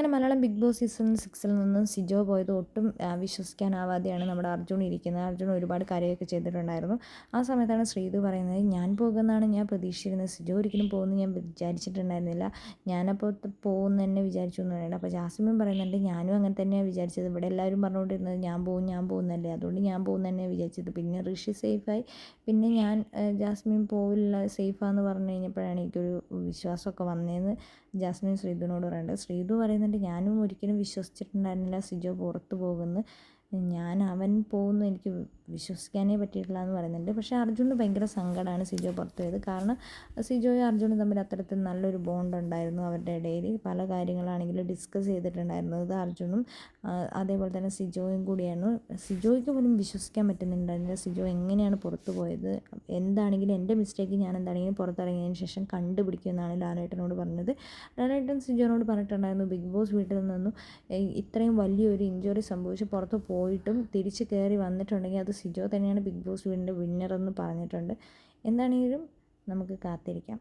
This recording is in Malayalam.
അങ്ങനെ മലയാളം ബിഗ് ബോസ് സീസൺ സിക്സിൽ നിന്നും സിജോ പോയത് ഒട്ടും വിശ്വസിക്കാനാവാതെയാണ് നമ്മുടെ അർജുൻ ഇരിക്കുന്നത്. അർജുൻ ഒരുപാട് കാര്യമൊക്കെ ചെയ്തിട്ടുണ്ടായിരുന്നു. ആ സമയത്താണ് ശ്രീതു പറയുന്നത് ഞാൻ പോകുമെന്നാണ് ഞാൻ പ്രതീക്ഷിച്ചിരുന്നത്. സിജോ ഒരിക്കലും പോകുമെന്ന് ഞാൻ വിചാരിച്ചിട്ടുണ്ടായിരുന്നില്ല. ഞാനപ്പോൾ പോകുമെന്ന് തന്നെ വിചാരിച്ചു എന്ന് പറയുന്നത് അപ്പോൾ ജാസ്മിൻ പറയുന്നുണ്ട് ഞാനും അങ്ങനെ തന്നെയാണ് വിചാരിച്ചത്. ഇവിടെ എല്ലാവരും പറഞ്ഞുകൊണ്ടിരുന്നത് ഞാൻ പോകും ഞാൻ പോകുന്നല്ലേ അതുകൊണ്ട് ഞാൻ പോകുന്ന തന്നെയാണ് വിചാരിച്ചത്. പിന്നെ ഋഷി സേഫായി. പിന്നെ ഞാൻ ജാസ്മിൻ പോവില്ല സേഫാന്ന് പറഞ്ഞു കഴിഞ്ഞപ്പോഴാണ് എനിക്കൊരു വിശ്വാസമൊക്കെ വന്നതെന്ന് ജാസ്മിൻ ശ്രീധുവിനോട് പറയുന്നുണ്ട് ശ്രീധു പറയുന്നുണ്ട് ഞാനും ഒരിക്കലും വിശ്വസിച്ചിട്ടുണ്ടായിരുന്നില്ല സിജോ പുറത്ത് പോകുമെന്ന് ഞാൻ അവൻ പോകുന്നു എനിക്ക് വിശ്വസിക്കാനേ പറ്റിയിട്ടില്ല എന്ന് പറയുന്നുണ്ട്. പക്ഷേ അർജുന് ഭയങ്കര സങ്കടമാണ് സിജോ പുറത്തു പോയത്. കാരണം സിജോയും അർജുനും തമ്മിൽ അത്തരത്തിൽ നല്ലൊരു ബോണ്ട് ഉണ്ടായിരുന്നു അവരുടെ ഇടയിൽ. പല കാര്യങ്ങളാണെങ്കിലും ഡിസ്കസ് ചെയ്തിട്ടുണ്ടായിരുന്നത് അർജുനും അതേപോലെ തന്നെ സിജോയും കൂടിയാണ്. സിജോയ്ക്ക് പോലും വിശ്വസിക്കാൻ പറ്റുന്നുണ്ടായിരുന്നില്ല. സിജോ എങ്ങനെയാണ് പുറത്തു പോയത്? എന്താണെങ്കിലും എന്റെ മിസ്റ്റേക്ക് ഞാൻ എന്താണെങ്കിലും പുറത്തിറങ്ങിയതിന് ശേഷം കണ്ടുപിടിക്കുമെന്നാണ് ലാലേട്ടനോട് പറഞ്ഞത്. ലാലേട്ടൻ സിജോനോട് പറഞ്ഞിട്ടുണ്ടായിരുന്നു ബിഗ് ബോസ് വീട്ടിൽ നിന്നും ഇത്രയും വലിയൊരു ഇഞ്ചുറി സംഭവിച്ച് പുറത്ത് പോയിട്ടും തിരിച്ച് കയറി വന്നിട്ടുണ്ടെങ്കിൽ അത് സിജോ തന്നെയാണ് ബിഗ് ബോസ് വീടിന്റെ വിന്നർ എന്ന് പറഞ്ഞിട്ടുണ്ട്. എന്താണെങ്കിലും നമുക്ക് കാത്തിരിക്കാം.